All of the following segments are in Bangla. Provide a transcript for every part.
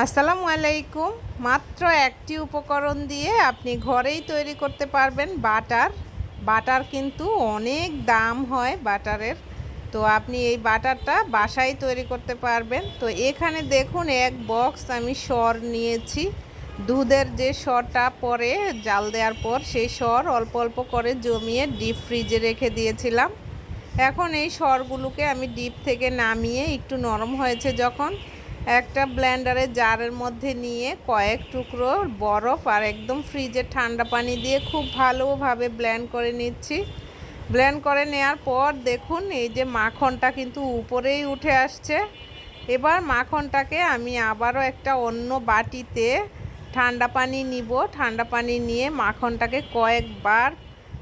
আসসালামু আলাইকুম। মাত্র একটি উপকরণ দিয়ে আপনি ঘরেই তৈরি করতে পারবেন বাটার। বাটার কিন্তু অনেক দাম হয় বাটারের। তো আপনি এই বাটারটা বাসায় তৈরি করতে পারবেন। তো এখানে দেখুন, এক বক্স আমি সর নিয়েছি। দুধের যে সরটা পরে জাল দেওয়ার পর সেই সর অল্প অল্প করে জমিয়ে ডিপ ফ্রিজে রেখে দিয়েছিলাম। এখন এই সরগুলোকে আমি ডিপ থেকে নামিয়ে একটু নরম হয়েছে যখন। একটা ব্লেন্ডারে জারের মধ্যে নিয়ে কয়েক টুকরো বরফ আর একদম ফ্রিজে ঠান্ডা পানি দিয়ে খুব ভালোভাবে ব্লেন্ড করে নিচ্ছি। ব্লেন্ড করে নেওয়ার পর দেখুন, এই যে মাখনটা কিন্তু উপরেই উঠে আসছে। এবার মাখনটাকে আমি আবারও একটা অন্য বাটিতে ঠান্ডা পানি নিব। ঠান্ডা পানি নিয়ে মাখনটাকে কয়েকবার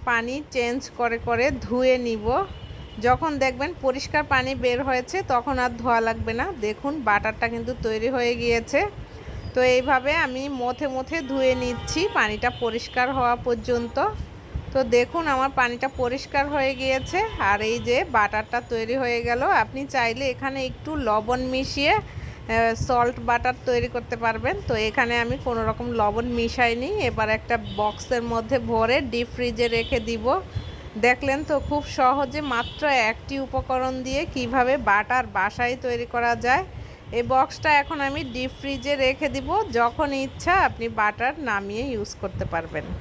পানি চেঞ্জ করে করে ধুয়ে নিব। যখন দেখবেন পরিষ্কার পানি বের হয়েছে, তখন আর ধোয়া লাগবে না। দেখুন, বাটারটা কিন্তু তৈরি হয়ে গিয়েছে। তো এইভাবে আমি মথে মথে ধুয়ে নিচ্ছি, পানিটা পরিষ্কার হওয়া পর্যন্ত। তো দেখুন, আমার পানিটা পরিষ্কার হয়ে গিয়েছে। আর এই যে বাটারটা তৈরি হয়ে গেল, আপনি চাইলে এখানে একটু লবণ মিশিয়ে সল্ট বাটার তৈরি করতে পারবেন। তো এখানে আমি কোনো রকম লবণ মিশাইনি। এবার একটা বক্সের মধ্যে ভরে ডিপ ফ্রিজে রেখে দিব। দেখলেন তো খুব সহজে মাত্র একটি উপকরণ দিয়ে কীভাবে বাটার বাসায় তৈরি করা যায়। এই বক্সটা এখন আমি ডিপ ফ্রিজে রেখে দিব, যখন ইচ্ছা আপনি বাটার নামিয়ে ইউজ করতে পারবেন।